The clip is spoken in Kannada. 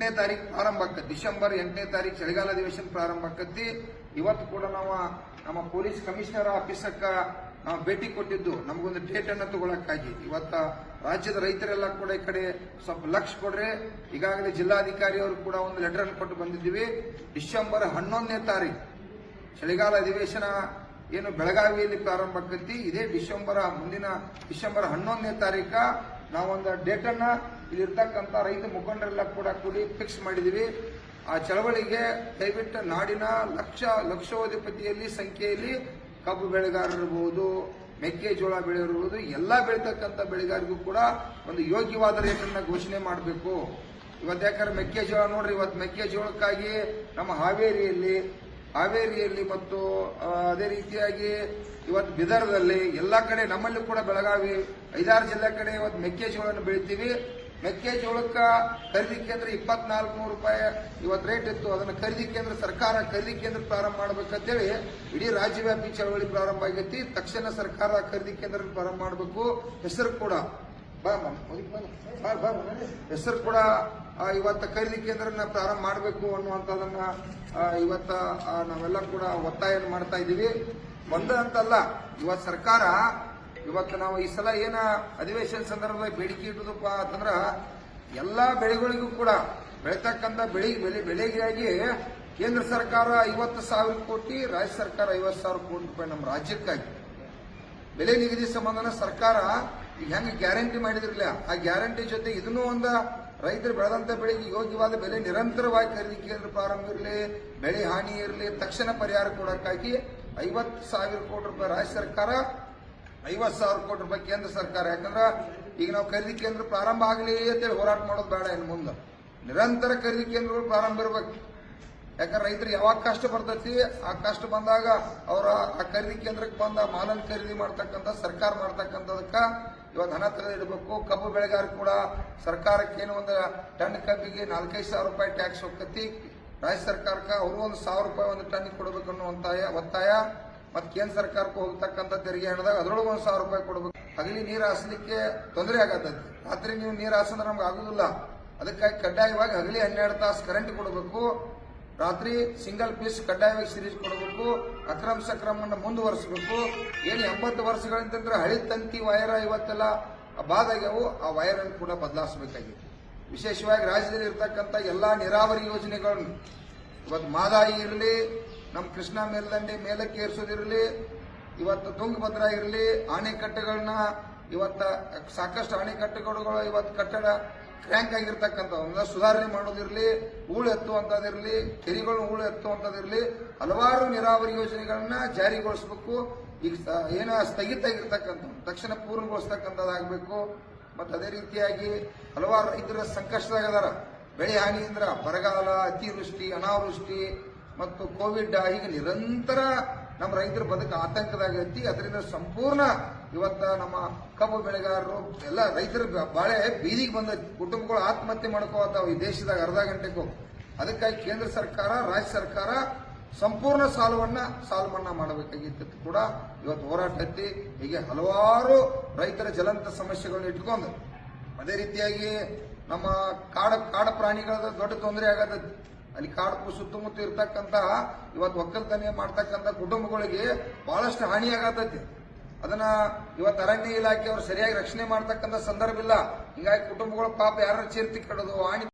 ಎಂಟನೇ ತಾರೀಕು ಪ್ರಾರಂಭ ಆಕತಿ ಡಿಸೆಂಬರ್ ಎಂಟನೇ ತಾರೀಕು ಚಳಿಗಾಲ ಅಧಿವೇಶನ ಪ್ರಾರಂಭ ಆಕತಿ ಇವತ್ತು ಕೂಡ ನಾವು ನಮ್ಮ ಪೊಲೀಸ್ ಕಮಿಷನರ್ ಆಫೀಸಕ್ಕ ನಾವು ಭೇಟಿ ಕೊಟ್ಟಿದ್ದು. ನಮಗೊಂದು ಡೇಟ್ ಅನ್ನು ತಗೊಳಕ್ಕಾಗಿ. ಇವತ್ತ ರಾಜ್ಯದ ರೈತರೆಲ್ಲ ಕೂಡ ಈ ಕಡೆ ಸ್ವಲ್ಪ ಲಕ್ಷ ಕೊಡ್ರೆ. ಈಗಾಗಲೇ ಜಿಲ್ಲಾಧಿಕಾರಿಯವರು ಕೂಡ ಒಂದು ಲೆಟರ್ ಅನ್ನು ಕೊಟ್ಟು ಬಂದಿದ್ದೀವಿ. ಡಿಸೆಂಬರ್ ಹನ್ನೊಂದನೇ ತಾರೀಕು ಚಳಿಗಾಲ ಅಧಿವೇಶನ ಏನು ಬೆಳಗಾವಿಯಲ್ಲಿ ಪ್ರಾರಂಭ ಆಕತಿ ಇದೇ ಡಿಸೆಂಬರ್ ಮುಂದಿನ ಡಿಸೆಂಬರ್ ಹನ್ನೊಂದನೇ ತಾರೀಕ ನಾವೊಂದು ಡೇಟನ್ನು ಇಲ್ಲಿರ್ತಕ್ಕಂಥ ರೈತ ಮುಖಂಡರೆಲ್ಲ ಕೂಡ ಕೂಡಿ ಫಿಕ್ಸ್ ಮಾಡಿದೀವಿ. ಆ ಚಳವಳಿಗೆ ದಯವಿಟ್ಟು ನಾಡಿನ ಲಕ್ಷ ಲಕ್ಷೋಧಿಪತಿಯಲ್ಲಿ ಸಂಖ್ಯೆಯಲ್ಲಿ ಕಬ್ಬು ಬೆಳೆಗಾರರಿರ್ಬೋದು ಮೆಕ್ಕೆಜೋಳ ಬೆಳೆಯಿರ್ಬೋದು ಎಲ್ಲ ಬೆಳೀತಕ್ಕಂಥ ಬೆಳೆಗಾರಿಗೂ ಕೂಡ ಒಂದು ಯೋಗ್ಯವಾದ ರೇಟನ್ನು ಘೋಷಣೆ ಮಾಡಬೇಕು. ಇವತ್ತು ಯಾಕಂದ್ರೆ ಮೆಕ್ಕೆಜೋಳ ನೋಡ್ರಿ, ಇವತ್ತು ಮೆಕ್ಕೆಜೋಳಕ್ಕಾಗಿ ನಮ್ಮ ಹಾವೇರಿಯಲ್ಲಿ ಹಾವೇರಿಯಲ್ಲಿ ಮತ್ತು ಅದೇ ರೀತಿಯಾಗಿ ಇವತ್ತು ಬಿದರದಲ್ಲಿ ಎಲ್ಲ ಕಡೆ ನಮ್ಮಲ್ಲಿ ಕೂಡ ಬೆಳಗಾವಿ ಐದಾರು ಜಿಲ್ಲೆ ಕಡೆ ಇವತ್ತು ಮೆಕ್ಕೆಜೋಳವನ್ನು ಬೆಳಿತೀವಿ. ಮೆಕ್ಕೆಜೋಳಕ್ಕೆ ಖರೀದಿ ಕೇಂದ್ರ ಇಪ್ಪತ್ನಾಲ್ಕು ನೂರು ರೂಪಾಯಿ ಇವತ್ತು ರೇಟ್ ಇತ್ತು. ಅದನ್ನು ಖರೀದಿ ಕೇಂದ್ರ ಸರ್ಕಾರ, ಖರೀದಿ ಕೇಂದ್ರ ಪ್ರಾರಂಭ ಮಾಡ್ಬೇಕಂತೇಳಿ ಇಡೀ ರಾಜ್ಯವ್ಯಾಪಿ ಚಳವಳಿ ಪ್ರಾರಂಭ ಆಗೈತಿ. ತಕ್ಷಣ ಸರ್ಕಾರ ಖರೀದಿ ಕೇಂದ್ರ ಪ್ರಾರಂಭ ಮಾಡಬೇಕು. ಹೆಸರು ಕೂಡ ಬಾ ಬಾ. ಹೆಸರು ಕೂಡ ಇವತ್ತ ಖರೀದಿ ಕೇಂದ್ರನ ಪ್ರಾರಂಭ ಮಾಡಬೇಕು ಅನ್ನುವಂಥದ್ದನ್ನ ಇವತ್ತ ನಾವೆಲ್ಲ ಕೂಡ ಒತ್ತಾಯ ಮಾಡ್ತಾ ಇದ್ದೀವಿ. ಒಂದ ಅಂತಲ್ಲ, ಇವತ್ತು ಸರ್ಕಾರ, ಇವತ್ತು ನಾವು ಈ ಸಲ ಏನ ಅಧಿವೇಶನ ಸಂದರ್ಭದಲ್ಲಿ ಬೇಡಿಕೆ ಇಟ್ಟದಪ್ಪ ಅಂತಂದ್ರ, ಎಲ್ಲಾ ಬೆಳೆಗಳಿಗೂ ಕೂಡ ಬೆಳೀತಕ್ಕಂಥ ಬೆಳೆ ಬೆಲೆ ಬೆಳೆಗಾಗಿ ಕೇಂದ್ರ ಸರ್ಕಾರ ಐವತ್ತು ಸಾವಿರ ಕೋಟಿ, ರಾಜ್ಯ ಸರ್ಕಾರ ಐವತ್ತು ಸಾವಿರ ಕೋಟಿ ರೂಪಾಯಿ ನಮ್ಮ ರಾಜ್ಯಕ್ಕಾಗಿ. ಬೆಲೆ ನಿಗದಿ ಸಂಬಂಧನ ಸರ್ಕಾರ ಈಗ ಹೆಂಗೆ ಗ್ಯಾರಂಟಿ ಮಾಡಿದ್ರಲ್ಲ, ಆ ಗ್ಯಾರಂಟಿ ಜೊತೆ ಇದನ್ನೂ ಒಂದು ರೈತರು ಬೆಳೆದಂತ ಬೆಳೆಗೆ ಯೋಗ್ಯವಾದ ಬೆಲೆ ನಿರಂತರವಾಗಿ ಖರೀದಿ ಕೇಂದ್ರ ಪ್ರಾರಂಭ ಇರಲಿ, ಬೆಳೆ ಹಾನಿ ಇರಲಿ, ತಕ್ಷಣ ಪರಿಹಾರ ಕೊಡೋಕ್ಕಾಗಿ ಐವತ್ತು ಸಾವಿರ ಕೋಟಿ ರೂಪಾಯಿ ರಾಜ್ಯ ಸರ್ಕಾರ, ಐವತ್ತು ಸಾವಿರ ಕೋಟಿ ರೂಪಾಯಿ ಕೇಂದ್ರ ಸರ್ಕಾರ. ಯಾಕಂದ್ರೆ ಈಗ ನಾವು ಖರೀದಿ ಕೇಂದ್ರ ಪ್ರಾರಂಭ ಆಗಲಿ ಅಂತೇಳಿ ಹೋರಾಟ ಮಾಡೋದು ಬೇಡ ಇನ್ನು ಮುಂದೆ. ನಿರಂತರ ಖರೀದಿ ಕೇಂದ್ರಗಳು ಪ್ರಾರಂಭ ಇರಬೇಕು. ಯಾಕಂದ್ರೆ ರೈತರು ಯಾವಾಗ ಕಷ್ಟ ಬರ್ತೈತಿ, ಆ ಕಷ್ಟ ಬಂದಾಗ ಅವರ ಆ ಖರೀದಿ ಕೇಂದ್ರಕ್ಕೆ ಬಂದ ಮಾಲನ್ ಖರೀದಿ ಮಾಡ್ತಕ್ಕಂಥ, ಸರ್ಕಾರ ಮಾಡ್ತಕ್ಕಂಥದಕ್ಕ ಇವತ್ತು ಹಣ ತರ ಇಡಬೇಕು ಕಬ್ಬು ಬೆಳೆಗಾರ ಕೂಡ ಸರ್ಕಾರಕ್ಕೆ ಏನು ಒಂದು ಟನ್ ಕಬ್ಬಿಗೆ ನಾಲ್ಕೈದು ಸಾವಿರ ರೂಪಾಯಿ ಟ್ಯಾಕ್ಸ್ ಹೋಗ್ತತಿ. ರಾಜ್ಯ ಸರ್ಕಾರಕ್ಕೆ ಅವರು ಒಂದು ಸಾವಿರ ರೂಪಾಯಿ ಒಂದು ಟನ್ ಕೊಡಬೇಕು ಅನ್ನೋ ಒತ್ತಾಯ ಒತ್ತಾಯ. ಮತ್ತು ಕೇಂದ್ರ ಸರ್ಕಾರಕ್ಕೆ ಹೋಗ್ತಕ್ಕಂಥ ತೆರಿಗೆ ಹಣದಾಗ ಅದರೊಳಗೆ ಒಂದು ಸಾವಿರ ರೂಪಾಯಿ ಕೊಡಬೇಕು. ಹಗಲಿ ನೀರು ಹಾಸಲಿಕ್ಕೆ ತೊಂದರೆ ಆಗತ್ತೈತಿ. ರಾತ್ರಿ ನೀವು ನೀರು ಹಾಸಂದ್ರೆ ನಮ್ಗೆ ಆಗುದಿಲ್ಲ. ಅದಕ್ಕಾಗಿ ಕಡ್ಡಾಯವಾಗಿ ಹಗಲಿ ಹನ್ನೆರಡು ತಾಸು ಕರೆಂಟ್ ಕೊಡಬೇಕು. ರಾತ್ರಿ ಸಿಂಗಲ್ ಪೀಸ್ ಕಡ್ಡಾಯವಾಗಿ ಸಿರೀಸ್ ಕೊಡಬೇಕು, ಅಕ್ರಮ ಸಕ್ರಮವನ್ನು ಮುಂದುವರಿಸಬೇಕು. ಏನು ಎಂಬತ್ತು ವರ್ಷಗಳಿಂತಂದ್ರೆ ಹಳಿ ತಂತಿ ವೈರ ಇವತ್ತೆಲ್ಲ ಬಾದಾಗ್ಯವು ಆ ವೈರ್ ಅನ್ನು ಕೂಡ ಬದಲಾಯಿಸಬೇಕಾಗಿದೆ ವಿಶೇಷವಾಗಿ ರಾಜ್ಯದಲ್ಲಿ ಇರ್ತಕ್ಕಂಥ ಎಲ್ಲಾ ನೀರಾವರಿ ಯೋಜನೆಗಳನ್ನು. ಇವತ್ತು ಮಾದಾಯಿ ಇರಲಿ, ನಮ್ಮ ಕೃಷ್ಣಾ ಮೇಲ್ದಂಡೆ ಮೇಲಕ್ಕೆ ಏರಿಸೋದಿರಲಿ, ಇವತ್ತು ತುಂಗಭದ್ರಾ ಇರಲಿ ಅಣೆಕಟ್ಟೆಗಳನ್ನ ಇವತ್ತ ಸಾಕಷ್ಟು ಅಣೆಕಟ್ಟೆಗಳು ಇವತ್ತು ಕಟ್ಟಡ ಕ್ರ್ಯಾಂಕ್ ಆಗಿರ್ತಕ್ಕಂಥವನ್ನ ಸುಧಾರಣೆ ಮಾಡೋದಿರಲಿ ಹೂಳು ಎತ್ತುವಂಥದ್ದಿರಲಿ, ಕೆರೆಗಳನ್ನ ಹೂಳು ಎತ್ತುವಂಥದ್ದಿರಲಿ, ಹಲವಾರು ನೀರಾವರಿ ಯೋಜನೆಗಳನ್ನ ಜಾರಿಗೊಳಿಸಬೇಕು. ಈಗ ಏನ ಸ್ಥಗಿತ ಆಗಿರ್ತಕ್ಕಂಥ ತಕ್ಷಣ ಪೂರ್ಣಗೊಳಿಸ್ತಕ್ಕಂಥದ್ದಾಗಬೇಕು. ಮತ್ತು ಅದೇ ರೀತಿಯಾಗಿ ಹಲವಾರು ರೈತರ ಸಂಕಷ್ಟದಾಗ ಅದಾರ. ಬೆಳೆ ಹಾನಿಯಿಂದ ಬರಗಾಲ, ಅತಿವೃಷ್ಟಿ, ಅನಾವೃಷ್ಟಿ, ಮತ್ತು ಕೋವಿಡ್, ಹೀಗೆ ನಿರಂತರ ನಮ್ಮ ರೈತರ ಬದುಕು ಆತಂಕದಾಗೈತಿ ಅದರಿಂದ ಸಂಪೂರ್ಣ ಇವತ್ತ ನಮ್ಮ ಕಬ್ಬು ಬೆಳೆಗಾರರು, ಎಲ್ಲ ರೈತರ ಬಾಳೆ ಬೀದಿಗೆ ಬಂದ ಕುಟುಂಬಗಳು ಆತ್ಮಹತ್ಯೆ ಮಾಡ್ಕೋತಾವ ಈ ದೇಶದಾಗ ಅರ್ಧ ಗಂಟೆಗೂ. ಅದಕ್ಕಾಗಿ ಕೇಂದ್ರ ಸರ್ಕಾರ, ರಾಜ್ಯ ಸರ್ಕಾರ ಸಂಪೂರ್ಣ ಸಾಲವನ್ನ ಸಾಲ ಮನ್ನಾ ಮಾಡಬೇಕಾಗಿತ್ತು ಕೂಡ ಇವತ್ತು ಹೋರಾಟ ಐತಿ ಹೀಗೆ ಹಲವಾರು ರೈತರ ಜಲಂತ ಸಮಸ್ಯೆಗಳನ್ನ ಇಟ್ಕೊಂಡು, ಅದೇ ರೀತಿಯಾಗಿ ನಮ್ಮ ಕಾಡ ಕಾಡ ಪ್ರಾಣಿಗಳ ದೊಡ್ಡ ತೊಂದರೆ ಆಗತೈತಿ. ಅಲ್ಲಿ ಕಾಡು ಸುತ್ತಮುತ್ತ ಇರ್ತಕ್ಕಂತಹ ಇವತ್ತು ಒಕ್ಕಲ್ತನ ಮಾಡ್ತಕ್ಕಂಥ ಕುಟುಂಬಗಳಿಗೆ ಬಹಳಷ್ಟು ಹಾನಿ ಅದನ್ನ ಇವತ್ತು ಅರಣ್ಯ ಇಲಾಖೆ ಅವರು ಸರಿಯಾಗಿ ರಕ್ಷಣೆ ಮಾಡ್ತಕ್ಕಂಥ ಸಂದರ್ಭ ಇಲ್ಲ. ಹೀಗಾಗಿ ಕುಟುಂಬಗಳ ಪಾಪ ಯಾರು ಚೇರ್ತಿ ಕಡೋದು ಹಾನಿ